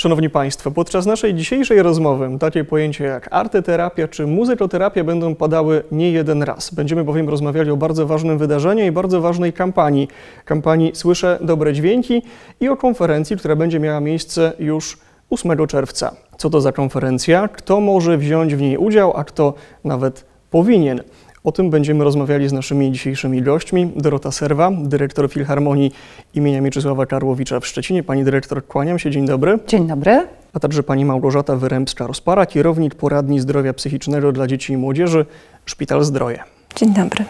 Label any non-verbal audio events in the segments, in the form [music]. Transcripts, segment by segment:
Szanowni Państwo, podczas naszej dzisiejszej rozmowy takie pojęcia jak arteterapia czy muzykoterapia będą padały nie jeden raz. Będziemy bowiem rozmawiali o bardzo ważnym wydarzeniu i bardzo ważnej kampanii. Kampanii Słyszę Dobre Dźwięki i o konferencji, która będzie miała miejsce już 8 czerwca. Co to za konferencja? Kto może wziąć w niej udział, a kto nawet powinien? O tym będziemy rozmawiali z naszymi dzisiejszymi gośćmi. Dorota Serwa, dyrektor Filharmonii imienia Mieczysława Karłowicza w Szczecinie. Pani dyrektor, kłaniam się, dzień dobry. Dzień dobry. A także pani Małgorzata Wyrębska-Rozpara, kierownik poradni zdrowia psychicznego dla dzieci i młodzieży Szpital Zdroje. Dzień dobry.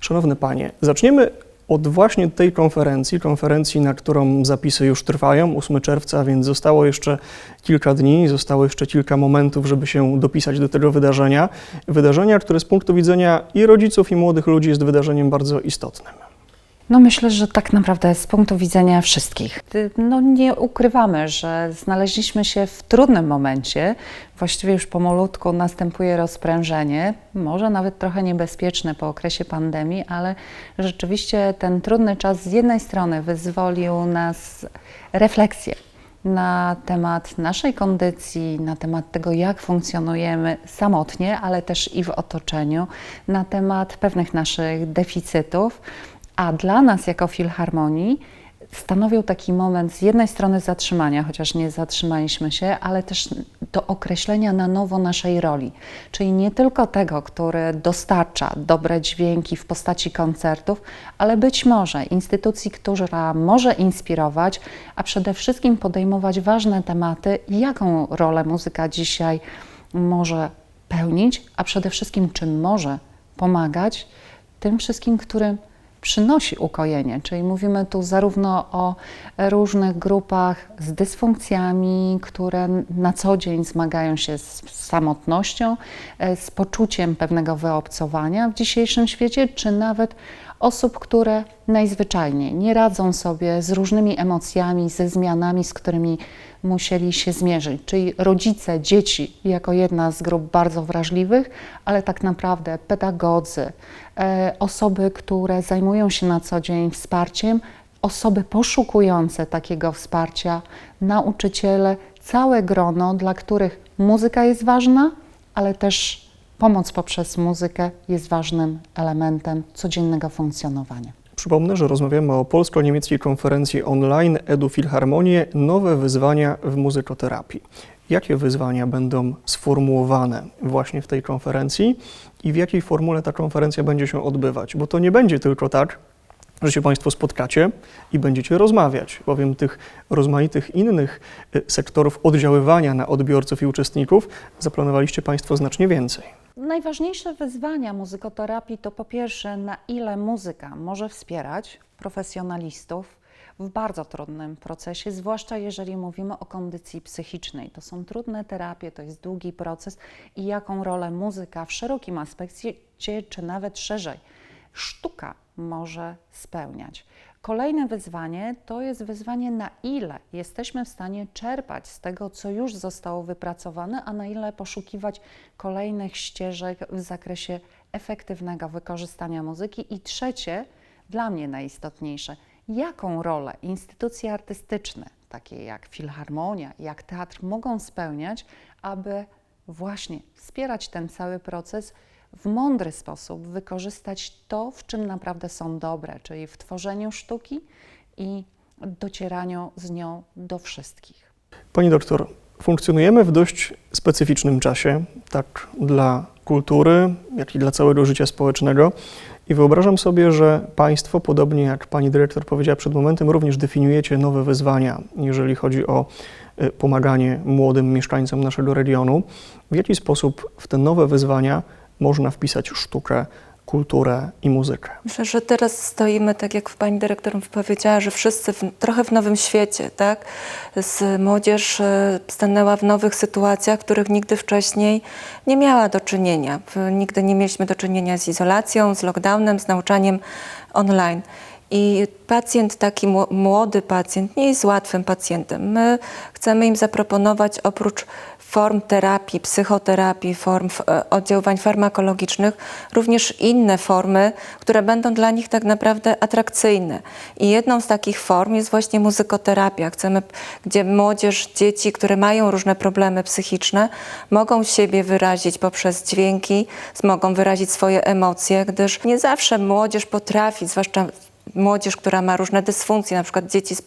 Szanowne panie, zaczniemy od właśnie tej konferencji, konferencji, na którą zapisy już trwają, 8 czerwca, więc zostało jeszcze kilka dni, zostało jeszcze kilka momentów, żeby się dopisać do tego wydarzenia. Wydarzenia, które z punktu widzenia i rodziców, i młodych ludzi jest wydarzeniem bardzo istotnym. No myślę, że tak naprawdę z punktu widzenia wszystkich. No nie ukrywamy, że znaleźliśmy się w trudnym momencie. Właściwie już pomalutku następuje rozprężenie, może nawet trochę niebezpieczne po okresie pandemii, ale rzeczywiście ten trudny czas z jednej strony wyzwolił nas refleksję na temat naszej kondycji, na temat tego, jak funkcjonujemy samotnie, ale też i w otoczeniu, na temat pewnych naszych deficytów. A dla nas, jako Filharmonii, stanowił taki moment z jednej strony zatrzymania, chociaż nie zatrzymaliśmy się, ale też do określenia na nowo naszej roli. Czyli nie tylko tego, który dostarcza dobre dźwięki w postaci koncertów, ale być może instytucji, która może inspirować, a przede wszystkim podejmować ważne tematy, jaką rolę muzyka dzisiaj może pełnić, a przede wszystkim czym może pomagać tym wszystkim, którym przynosi ukojenie, czyli mówimy tu zarówno o różnych grupach z dysfunkcjami, które na co dzień zmagają się z samotnością, e, z poczuciem pewnego wyobcowania w dzisiejszym świecie, czy nawet osób, które najzwyczajniej nie radzą sobie z różnymi emocjami, ze zmianami, z którymi musieli się zmierzyć, czyli rodzice, dzieci jako jedna z grup bardzo wrażliwych, ale tak naprawdę pedagodzy, e, osoby, które zajmują się na co dzień wsparciem, osoby poszukujące takiego wsparcia, nauczyciele, całe grono, dla których muzyka jest ważna, ale też pomoc poprzez muzykę jest ważnym elementem codziennego funkcjonowania. Przypomnę, że rozmawiamy o polsko-niemieckiej konferencji online Edu Filharmonie Nowe wyzwania w muzykoterapii. Jakie wyzwania będą sformułowane właśnie w tej konferencji i w jakiej formule ta konferencja będzie się odbywać? Bo to nie będzie tylko tak, że się Państwo spotkacie i będziecie rozmawiać, bowiem tych rozmaitych innych y, sektorów oddziaływania na odbiorców i uczestników zaplanowaliście Państwo znacznie więcej. Najważniejsze wyzwania muzykoterapii to po pierwsze, na ile muzyka może wspierać profesjonalistów w bardzo trudnym procesie, zwłaszcza jeżeli mówimy o kondycji psychicznej. To są trudne terapie, to jest długi proces i jaką rolę muzyka w szerokim aspekcie, czy nawet szerzej, sztuka może spełniać. Kolejne wyzwanie to jest wyzwanie, na ile jesteśmy w stanie czerpać z tego, co już zostało wypracowane, a na ile poszukiwać kolejnych ścieżek w zakresie efektywnego wykorzystania muzyki. I trzecie, dla mnie najistotniejsze, jaką rolę instytucje artystyczne, takie jak filharmonia, jak teatr, mogą spełniać, aby właśnie wspierać ten cały proces w mądry sposób wykorzystać to, w czym naprawdę są dobre, czyli w tworzeniu sztuki i docieraniu z nią do wszystkich. Pani doktor, funkcjonujemy w dość specyficznym czasie, tak dla kultury, jak i dla całego życia społecznego. I wyobrażam sobie, że Państwo, podobnie jak Pani dyrektor powiedziała przed momentem, również definiujecie nowe wyzwania, jeżeli chodzi o y, pomaganie młodym mieszkańcom naszego regionu. W jaki sposób w te nowe wyzwania można wpisać sztukę, kulturę i muzykę? Myślę, że teraz stoimy, tak jak pani dyrektor powiedziała, że wszyscy w, trochę w nowym świecie, tak? Z młodzież e, stanęła w nowych sytuacjach, których nigdy wcześniej nie miała do czynienia. Nigdy nie mieliśmy do czynienia z izolacją, z lockdownem, z nauczaniem online. I pacjent, taki mło- młody pacjent, nie jest łatwym pacjentem. My chcemy im zaproponować oprócz form terapii, psychoterapii, form e, oddziaływań farmakologicznych, również inne formy, które będą dla nich tak naprawdę atrakcyjne. I jedną z takich form jest właśnie muzykoterapia. Chcemy, gdzie młodzież, dzieci, które mają różne problemy psychiczne, mogą siebie wyrazić poprzez dźwięki, mogą wyrazić swoje emocje, gdyż nie zawsze młodzież potrafi, zwłaszcza młodzież, która ma różne dysfunkcje, na przykład dzieci z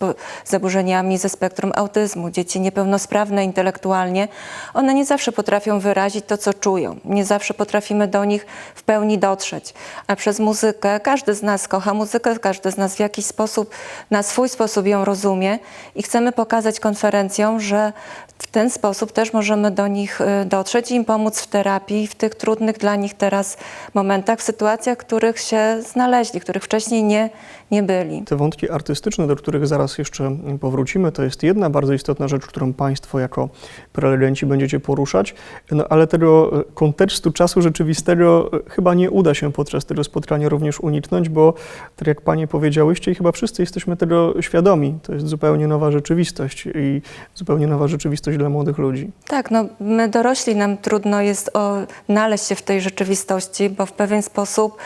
zaburzeniami ze spektrum autyzmu, dzieci niepełnosprawne intelektualnie, one nie zawsze potrafią wyrazić to, co czują. Nie zawsze potrafimy do nich w pełni dotrzeć. A przez muzykę, każdy z nas kocha muzykę, każdy z nas w jakiś sposób, na swój sposób ją rozumie i chcemy pokazać konferencjom, że w ten sposób też możemy do nich y, dotrzeć i im pomóc w terapii, w tych trudnych dla nich teraz momentach, w sytuacjach, w których się znaleźli, których wcześniej nie, nie byli. Te wątki artystyczne, do których zaraz jeszcze powrócimy, to jest jedna bardzo istotna rzecz, którą Państwo jako prelegenci będziecie poruszać, no ale tego kontekstu czasu rzeczywistego chyba nie uda się podczas tego spotkania również uniknąć, bo tak jak Panie powiedziałyście i chyba wszyscy jesteśmy tego świadomi, to jest zupełnie nowa rzeczywistość i zupełnie nowa rzeczywistość dla młodych ludzi. Tak, no my dorośli nam trudno jest o, znaleźć się w tej rzeczywistości, bo w pewien sposób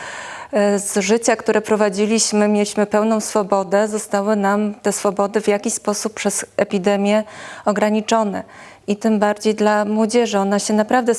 z życia, które prowadziliśmy, mieliśmy pełną swobodę, zostały nam te swobody w jakiś sposób przez epidemię ograniczone. I tym bardziej dla młodzieży. Ona się naprawdę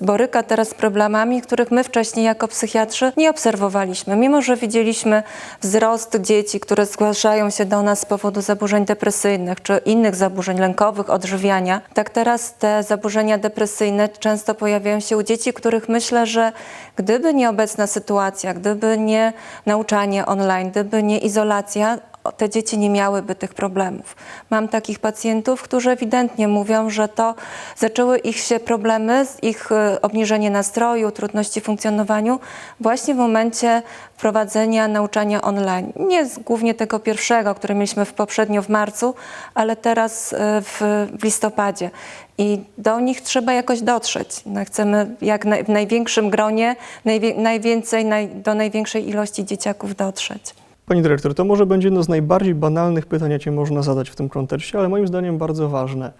boryka teraz z problemami, których my wcześniej jako psychiatrzy nie obserwowaliśmy. Mimo, że widzieliśmy wzrost dzieci, które zgłaszają się do nas z powodu zaburzeń depresyjnych czy innych zaburzeń lękowych, odżywiania, tak teraz te zaburzenia depresyjne często pojawiają się u dzieci, których myślę, że gdyby nie obecna sytuacja, gdyby nie nauczanie online, gdyby nie izolacja, te dzieci nie miałyby tych problemów. Mam takich pacjentów, którzy ewidentnie mówią, że to zaczęły ich się problemy, ich e, obniżenie nastroju, trudności w funkcjonowaniu właśnie w momencie wprowadzenia nauczania online. Nie głównie tego pierwszego, które mieliśmy w poprzednio w marcu, ale teraz e, w, w listopadzie. I do nich trzeba jakoś dotrzeć. No, chcemy jak naj, w największym gronie, najwie, najwięcej, naj, do największej ilości dzieciaków dotrzeć. Pani dyrektor, to może będzie jedno z najbardziej banalnych pytań, jakie można zadać w tym kontekście, ale moim zdaniem bardzo ważne.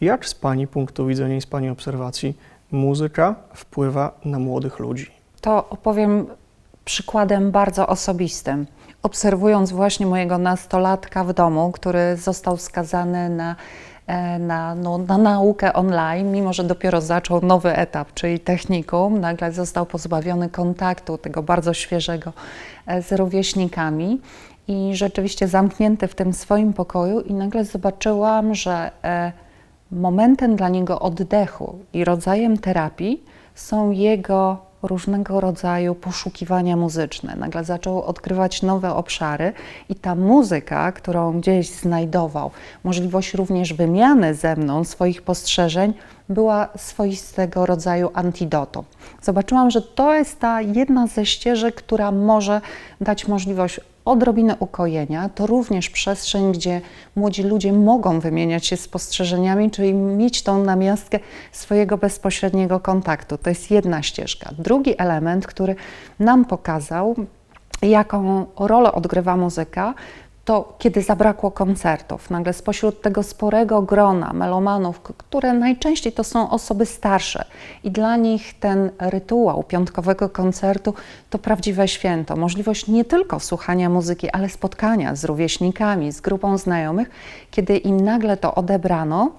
Jak z Pani punktu widzenia i z Pani obserwacji muzyka wpływa na młodych ludzi? To opowiem przykładem bardzo osobistym. Obserwując właśnie mojego nastolatka w domu, który został skazany na, na, no, na naukę online, mimo że dopiero zaczął nowy etap, czyli technikum, nagle został pozbawiony kontaktu tego bardzo świeżego e, z rówieśnikami i rzeczywiście zamknięty w tym swoim pokoju i nagle zobaczyłam, że e, momentem dla niego oddechu i rodzajem terapii są jego różnego rodzaju poszukiwania muzyczne. Nagle zaczął odkrywać nowe obszary i ta muzyka, którą gdzieś znajdował, możliwość również wymiany ze mną swoich postrzeżeń, była swoistego rodzaju antidotą. Zobaczyłam, że to jest ta jedna ze ścieżek, która może dać możliwość odrobinę ukojenia. To również przestrzeń, gdzie młodzi ludzie mogą wymieniać się spostrzeżeniami, czyli mieć tą namiastkę swojego bezpośredniego kontaktu. To jest jedna ścieżka. Drugi element, który nam pokazał, jaką rolę odgrywa muzyka, to kiedy zabrakło koncertów, nagle spośród tego sporego grona melomanów, które najczęściej to są osoby starsze i dla nich ten rytuał piątkowego koncertu to prawdziwe święto, możliwość nie tylko słuchania muzyki, ale spotkania z rówieśnikami, z grupą znajomych, kiedy im nagle to odebrano,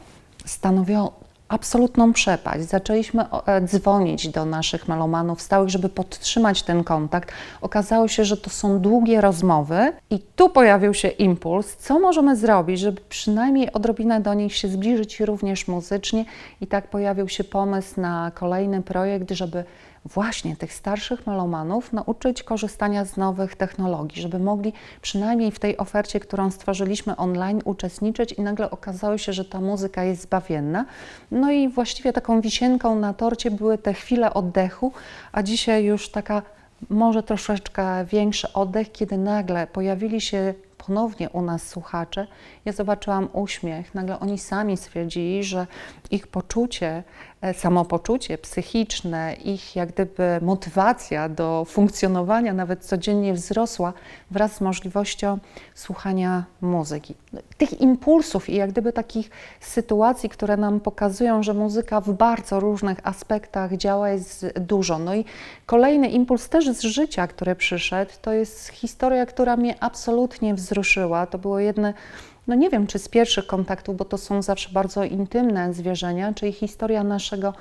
stanowiło absolutną przepaść. Zaczęliśmy e, dzwonić do naszych melomanów stałych, żeby podtrzymać ten kontakt. Okazało się, że to są długie rozmowy i tu pojawił się impuls, co możemy zrobić, żeby przynajmniej odrobinę do nich się zbliżyć również muzycznie i tak pojawił się pomysł na kolejny projekt, żeby właśnie tych starszych melomanów nauczyć korzystania z nowych technologii, żeby mogli przynajmniej w tej ofercie, którą stworzyliśmy online, uczestniczyć i nagle okazało się, że ta muzyka jest zbawienna. No i właściwie taką wisienką na torcie były te chwile oddechu, a dzisiaj już taka może troszeczkę większy oddech, kiedy nagle pojawili się ponownie u nas słuchacze. Ja zobaczyłam uśmiech, nagle oni sami stwierdzili, że ich poczucie samopoczucie psychiczne, ich jak gdyby motywacja do funkcjonowania nawet codziennie wzrosła wraz z możliwością słuchania muzyki. Tych impulsów i jak gdyby takich sytuacji, które nam pokazują, że muzyka w bardzo różnych aspektach działa, jest dużo. No i kolejny impuls też z życia, który przyszedł, to jest historia, która mnie absolutnie wzruszyła. To było jedne no nie wiem, czy z pierwszych kontaktów, bo to są zawsze bardzo intymne zwierzenia, czyli historia naszego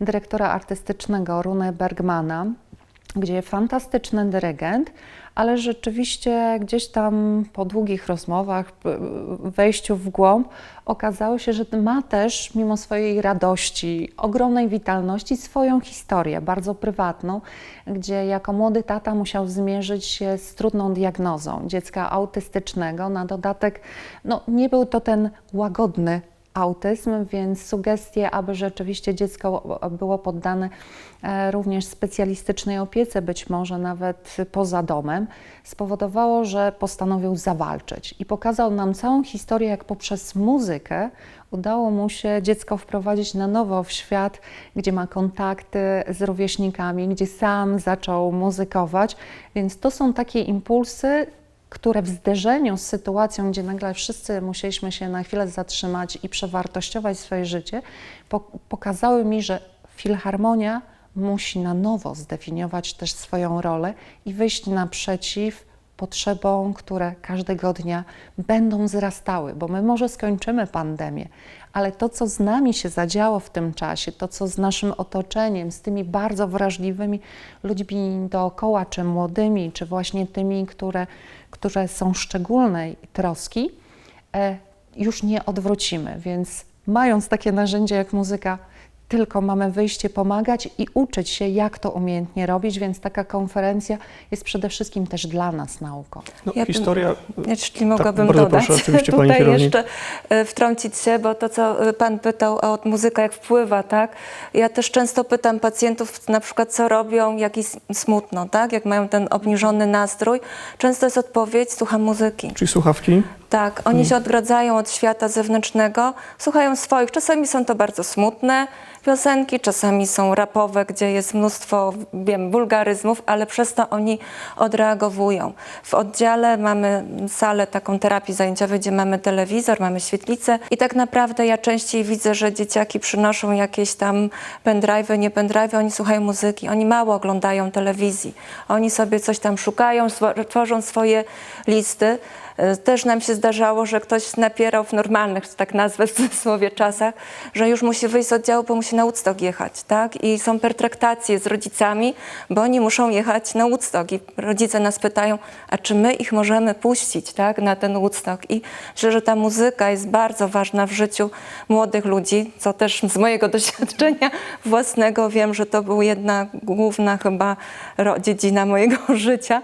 dyrektora artystycznego, Rune Bergmana, gdzie fantastyczny dyrygent, ale rzeczywiście gdzieś tam po długich rozmowach, wejściu w głąb, okazało się, że ma też, mimo swojej radości, ogromnej witalności, swoją historię, bardzo prywatną, gdzie jako młody tata musiał zmierzyć się z trudną diagnozą dziecka autystycznego. Na dodatek, no, nie był to ten łagodny autyzm, więc sugestie, aby rzeczywiście dziecko było poddane e, również specjalistycznej opiece, być może nawet poza domem, spowodowało, że postanowił zawalczyć i pokazał nam całą historię, jak poprzez muzykę udało mu się dziecko wprowadzić na nowo w świat, gdzie ma kontakty z rówieśnikami, gdzie sam zaczął muzykować, więc to są takie impulsy, które w zderzeniu z sytuacją, gdzie nagle wszyscy musieliśmy się na chwilę zatrzymać i przewartościować swoje życie, po, pokazały mi, że filharmonia musi na nowo zdefiniować też swoją rolę i wyjść naprzeciw potrzebom, które każdego dnia będą wzrastały, bo my może skończymy pandemię, ale to, co z nami się zadziało w tym czasie, to, co z naszym otoczeniem, z tymi bardzo wrażliwymi ludźmi dookoła, czy młodymi, czy właśnie tymi, które, które są szczególnej troski, e, już nie odwrócimy. Więc mając takie narzędzie jak muzyka, tylko mamy wyjście pomagać i uczyć się, jak to umiejętnie robić, więc taka konferencja jest przede wszystkim też dla nas nauką. No, Ja bym- historia Jeśli mogłabym bardzo dodać, proszę, oczywiście, pani tutaj kierownik. jeszcze e, wtrącić się, bo to, co e, Pan pytał o muzykę, jak wpływa, tak? Ja też często pytam pacjentów na przykład, co robią, jak jest smutno, tak? Jak mają ten obniżony nastrój. Często jest odpowiedź, słucham muzyki. Czyli słuchawki? Tak, oni się odgradzają od świata zewnętrznego, słuchają swoich. Czasami są to bardzo smutne piosenki, czasami są rapowe, gdzie jest mnóstwo, wiem, wulgaryzmów, ale przez to oni odreagowują. W oddziale mamy salę taką terapii zajęciowej, gdzie mamy telewizor, mamy świetlicę i tak naprawdę ja częściej widzę, że dzieciaki przynoszą jakieś tam pendrive'y, nie pendrive'y, oni słuchają muzyki, oni mało oglądają telewizji. Oni sobie coś tam szukają, tworzą swoje listy. E, Też nam się zdarzało, że ktoś napierał w normalnych, tak nazwę w cudzysłowie, czasach, że już musi wyjść z oddziału, bo musi na Woodstock jechać, tak? I są pertraktacje z rodzicami, bo oni muszą jechać na Woodstock i rodzice nas pytają, a czy my ich możemy puścić, tak? Na ten Woodstock. I myślę, że ta muzyka jest bardzo ważna w życiu młodych ludzi, co też z mojego [laughs] doświadczenia własnego wiem, że to była jedna główna chyba dziedzina mojego [laughs] życia.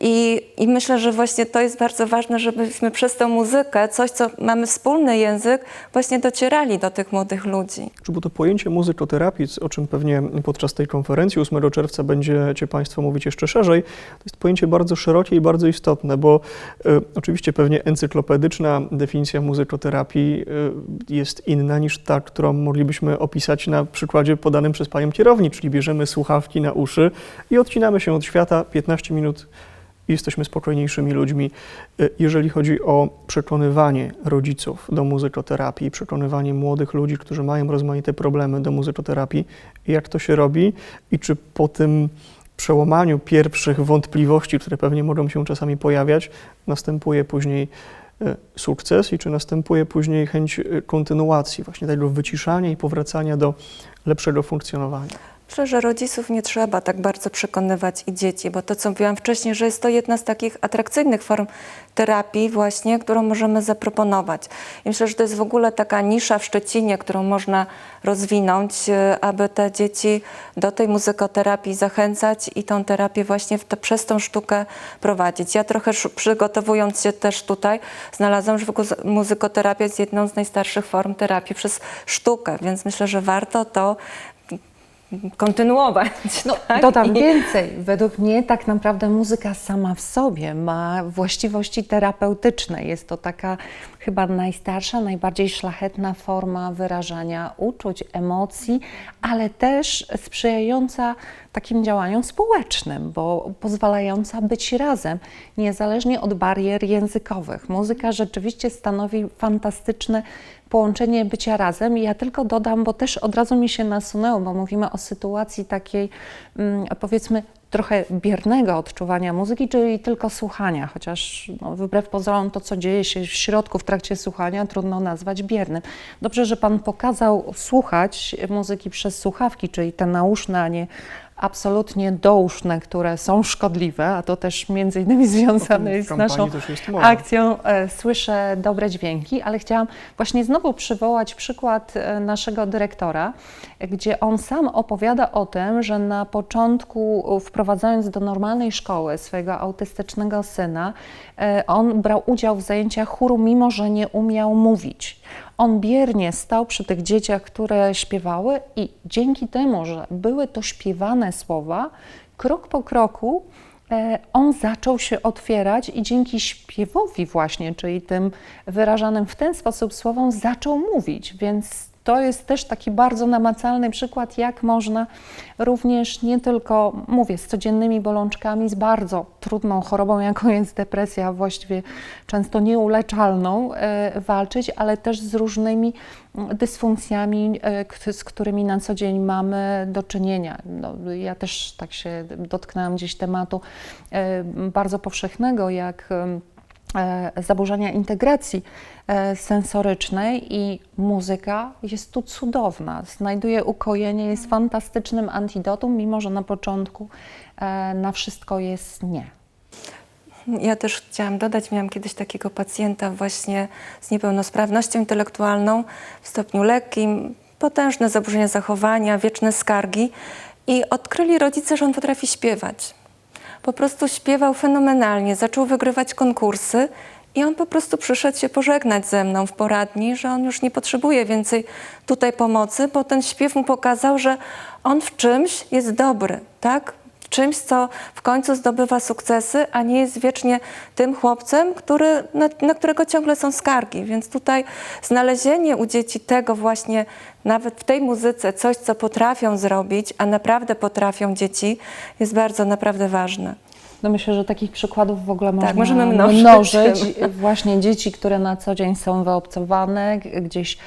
I, I myślę, że właśnie to jest bardzo ważne, żebyśmy przez tę muzykę, coś, co mamy wspólny język, właśnie docierali do tych młodych ludzi. Czy bo to pojęcie muzykoterapii, o czym pewnie podczas tej konferencji 8 czerwca będziecie Państwo mówić jeszcze szerzej, to jest pojęcie bardzo szerokie i bardzo istotne, bo e, oczywiście pewnie encyklopedyczna definicja muzykoterapii e, jest inna niż ta, którą moglibyśmy opisać na przykładzie podanym przez Panią kierownik, czyli bierzemy słuchawki na uszy i odcinamy się od świata 15 minut jesteśmy spokojniejszymi ludźmi. E, Jeżeli chodzi o przekonywanie rodziców do muzykoterapii, przekonywanie młodych ludzi, którzy mają rozmaite problemy do muzykoterapii, jak to się robi i czy po tym przełamaniu pierwszych wątpliwości, które pewnie mogą się czasami pojawiać, następuje później e, sukces i czy następuje później chęć e, kontynuacji, właśnie tego wyciszania i powracania do lepszego funkcjonowania. Myślę, że rodziców nie trzeba tak bardzo przekonywać i dzieci, bo to, co mówiłam wcześniej, że jest to jedna z takich atrakcyjnych form terapii właśnie, którą możemy zaproponować. I myślę, że to jest w ogóle taka nisza w Szczecinie, którą można rozwinąć, e, aby te dzieci do tej muzykoterapii zachęcać i tą terapię właśnie to, przez tą sztukę prowadzić. Ja trochę przygotowując się też tutaj, znalazłam, że muzykoterapia jest jedną z najstarszych form terapii przez sztukę, więc myślę, że warto to kontynuować. No, tak? dodam I- więcej. Według mnie tak naprawdę muzyka sama w sobie ma właściwości terapeutyczne. Jest to taka chyba najstarsza, najbardziej szlachetna forma wyrażania uczuć, emocji, ale też sprzyjająca takim działaniom społecznym, bo pozwalająca być razem, niezależnie od barier językowych. Muzyka rzeczywiście stanowi fantastyczne połączenie bycia razem. I ja tylko dodam, bo też od razu mi się nasunęło, bo mówimy o sytuacji takiej, mm, powiedzmy, trochę biernego odczuwania muzyki, czyli tylko słuchania, chociaż no, wbrew pozorom to, co dzieje się w środku w trakcie słuchania, trudno nazwać biernym. Dobrze, że Pan pokazał słuchać muzyki przez słuchawki, czyli te nauszne, a nie absolutnie douszne, które są szkodliwe, a to też między innymi [laughs] związane jest z naszą jest akcją e, Słyszę dobre dźwięki, ale chciałam właśnie znowu przywołać przykład e, naszego dyrektora, gdzie on sam opowiada o tym, że na początku wprowadzając do normalnej szkoły swojego autystycznego syna, on brał udział w zajęciach chóru, mimo że nie umiał mówić. On biernie stał przy tych dzieciach, które śpiewały, i dzięki temu, że były to śpiewane słowa, krok po kroku e, on zaczął się otwierać i dzięki śpiewowi, właśnie, czyli tym wyrażanym w ten sposób słowom, zaczął mówić. Więc to jest też taki bardzo namacalny przykład, jak można również nie tylko, mówię, z codziennymi bolączkami, z bardzo trudną chorobą, jaką jest depresja, właściwie często nieuleczalną, e, walczyć, ale też z różnymi dysfunkcjami, e, z którymi na co dzień mamy do czynienia. No, ja też tak się dotknęłam gdzieś tematu e, bardzo powszechnego, jak zaburzenia integracji e, sensorycznej i muzyka jest tu cudowna. Znajduje ukojenie, jest fantastycznym antidotum, mimo że na początku e, na wszystko jest nie. Ja też chciałam dodać, miałam kiedyś takiego pacjenta właśnie z niepełnosprawnością intelektualną w stopniu lekkim, potężne zaburzenia zachowania, wieczne skargi i odkryli rodzice, że on potrafi śpiewać. Po prostu śpiewał fenomenalnie, zaczął wygrywać konkursy i on po prostu przyszedł się pożegnać ze mną w poradni, że on już nie potrzebuje więcej tutaj pomocy, bo ten śpiew mu pokazał, że on w czymś jest dobry, tak? Czymś, co w końcu zdobywa sukcesy, a nie jest wiecznie tym chłopcem, który, na, na którego ciągle są skargi. Więc tutaj znalezienie u dzieci tego właśnie, nawet w tej muzyce, coś, co potrafią zrobić, a naprawdę potrafią dzieci, jest bardzo naprawdę ważne. No myślę, że takich przykładów w ogóle można możemy mnożyć. mnożyć. Właśnie dzieci, które na co dzień są wyobcowane, gdzieś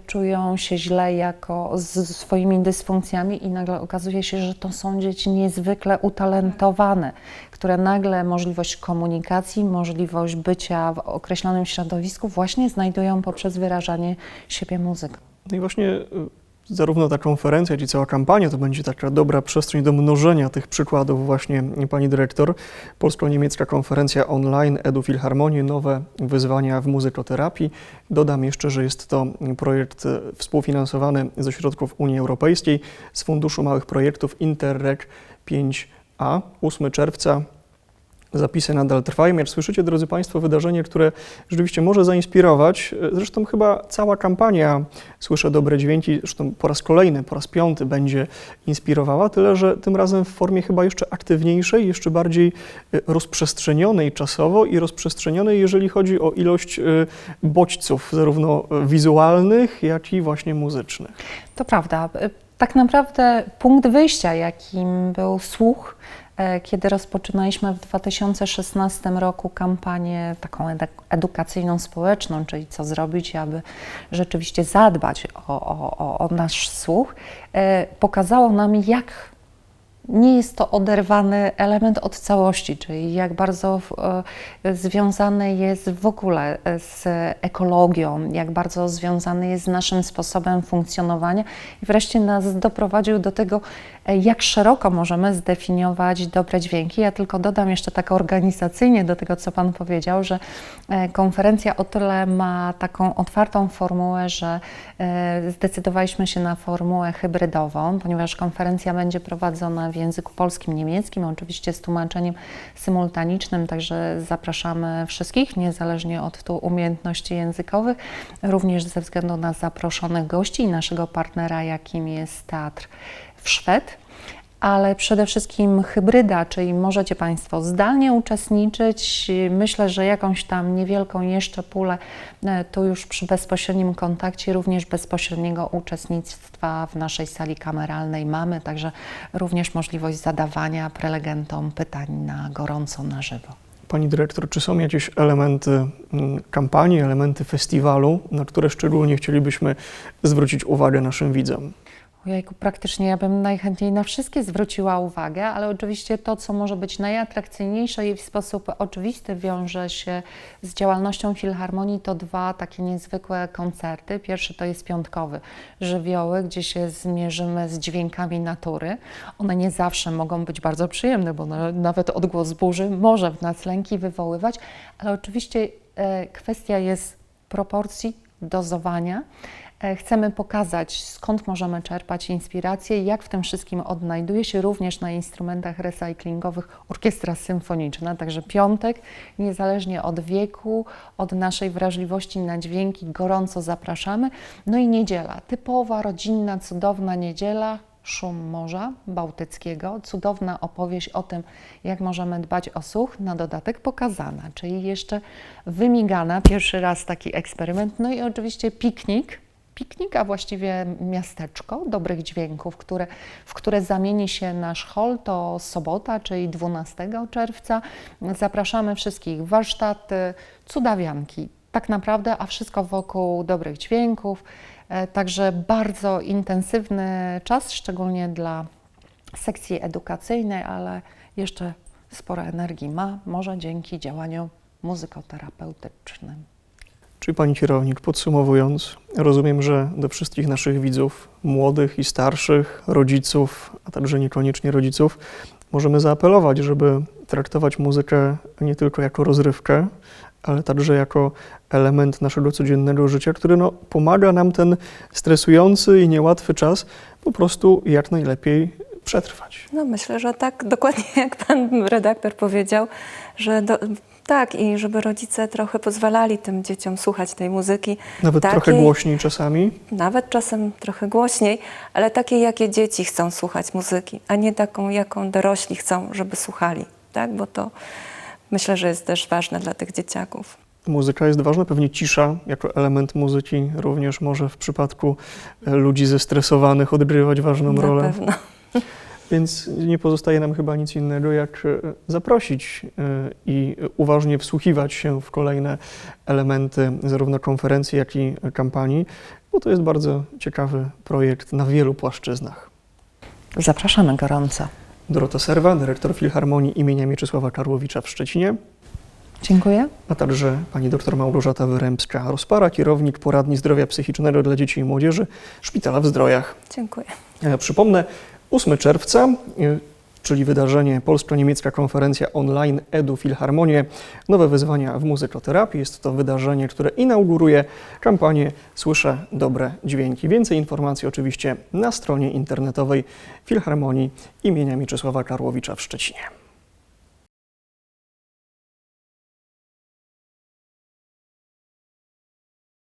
czują się źle jako z swoimi dysfunkcjami i nagle okazuje się, że to są dzieci niezwykle utalentowane, które nagle możliwość komunikacji, możliwość bycia w określonym środowisku właśnie znajdują poprzez wyrażanie siebie muzyką. No i właśnie y, zarówno ta konferencja, jak i cała kampania to będzie taka dobra przestrzeń do mnożenia tych przykładów właśnie pani dyrektor. Polsko-niemiecka konferencja online Edu Filharmonii, nowe wyzwania w muzykoterapii. Dodam jeszcze, że jest to projekt y, współfinansowany ze środków Unii Europejskiej z Funduszu Małych Projektów Interreg 5A. 8 czerwca Zapisy nadal trwają. Jak słyszycie, drodzy Państwo, wydarzenie, które rzeczywiście może zainspirować. Zresztą chyba cała kampania Słyszę dobre dźwięki, zresztą po raz kolejny, po raz piąty będzie inspirowała, tyle że tym razem w formie chyba jeszcze aktywniejszej, jeszcze bardziej y, rozprzestrzenionej czasowo i rozprzestrzenionej, jeżeli chodzi o ilość y, bodźców, zarówno wizualnych, jak i właśnie muzycznych. To prawda. Tak naprawdę punkt wyjścia, jakim był słuch, e, kiedy rozpoczynaliśmy w 2016 roku kampanię taką edu- edukacyjną, społeczną, czyli co zrobić, aby rzeczywiście zadbać o, o, o- nasz słuch, e, pokazało nam, jak nie jest to oderwany element od całości, czyli jak bardzo e, związany jest w ogóle z ekologią, jak bardzo związany jest z naszym sposobem funkcjonowania i wreszcie nas doprowadził do tego, e, jak szeroko możemy zdefiniować dobre dźwięki. Ja tylko dodam jeszcze tak organizacyjnie do tego, co Pan powiedział, że e, konferencja o tyle ma taką otwartą formułę, że e, zdecydowaliśmy się na formułę hybrydową, ponieważ konferencja będzie prowadzona w języku polskim, niemieckim, oczywiście z tłumaczeniem symultanicznym, także zapraszamy wszystkich, niezależnie od tu umiejętności językowych, również ze względu na zaproszonych gości i naszego partnera, jakim jest Teatr w Szwed. ale przede wszystkim hybryda, czyli możecie Państwo zdalnie uczestniczyć. Myślę, że jakąś tam niewielką jeszcze pulę e, tu już przy bezpośrednim kontakcie, również bezpośredniego uczestnictwa w naszej sali kameralnej mamy, także również możliwość zadawania prelegentom pytań na gorąco, na żywo. Pani dyrektor, czy są jakieś elementy mm, kampanii, elementy festiwalu, na które szczególnie chcielibyśmy zwrócić uwagę naszym widzom? Ojejku, praktycznie ja bym najchętniej na wszystkie zwróciła uwagę, ale oczywiście to, co może być najatrakcyjniejsze i w sposób oczywisty wiąże się z działalnością Filharmonii, to dwa takie niezwykłe koncerty. Pierwszy to jest piątkowy, żywioły, gdzie się zmierzymy z dźwiękami natury. One nie zawsze mogą być bardzo przyjemne, bo na, nawet odgłos burzy może w nas lęki wywoływać, ale oczywiście e, kwestia jest proporcji, dozowania. E, Chcemy pokazać, skąd możemy czerpać inspirację, jak w tym wszystkim odnajduje się również na instrumentach recyklingowych orkiestra symfoniczna. Także piątek, niezależnie od wieku, od naszej wrażliwości na dźwięki, gorąco zapraszamy. No i niedziela, typowa, rodzinna, cudowna niedziela. Szum Morza Bałtyckiego, cudowna opowieść o tym, jak możemy dbać o słuch, na dodatek pokazana, czyli jeszcze wymigana, pierwszy raz taki eksperyment. No i oczywiście piknik, piknik, a właściwie miasteczko dobrych dźwięków, które, w które zamieni się nasz hol. To sobota, czyli 12 czerwca. Zapraszamy wszystkich. Warsztaty, cudawianki, tak naprawdę, a wszystko wokół dobrych dźwięków. E, Także bardzo intensywny czas, szczególnie dla sekcji edukacyjnej, ale jeszcze sporo energii ma, może dzięki działaniom muzykoterapeutycznym. Czyli pani kierownik, podsumowując, rozumiem, że do wszystkich naszych widzów, młodych i starszych, rodziców, a także niekoniecznie rodziców, możemy zaapelować, żeby traktować muzykę nie tylko jako rozrywkę, ale także jako element naszego codziennego życia, który no, pomaga nam ten stresujący i niełatwy czas po prostu jak najlepiej przetrwać. No myślę, że tak, dokładnie jak pan redaktor powiedział, że do, tak i żeby rodzice trochę pozwalali tym dzieciom słuchać tej muzyki. Nawet trochę takiej- głośniej czasami. Nawet czasem trochę głośniej, ale takiej, jakie dzieci chcą słuchać muzyki, a nie taką, jaką dorośli chcą, żeby słuchali, tak? Bo to myślę, że jest też ważne dla tych dzieciaków. Muzyka jest ważna, pewnie cisza jako element muzyki również może w przypadku e, ludzi zestresowanych odgrywać ważną Na rolę. pewno. [laughs] Więc nie pozostaje nam chyba nic innego, jak e, zaprosić e, i uważnie wsłuchiwać się w kolejne elementy zarówno konferencji, jak i kampanii, bo to jest bardzo ciekawy projekt na wielu płaszczyznach. Zapraszamy gorąco. Dorota Serwa, dyrektor Filharmonii imienia Mieczysława Karłowicza w Szczecinie, Dziękuję. a także pani dr Małgorzata Wyrębska-Rospara, kierownik poradni zdrowia psychicznego dla dzieci i młodzieży Szpitala w Zdrojach. Dziękuję. E, Przypomnę, 8 czerwca, e, czyli wydarzenie Polsko-Niemiecka Konferencja Online Edu Filharmonie, nowe wyzwania w muzykoterapii. Jest to wydarzenie, które inauguruje kampanię Słyszę dobre dźwięki. Więcej informacji oczywiście na stronie internetowej Filharmonii imienia Mieczysława Karłowicza w Szczecinie.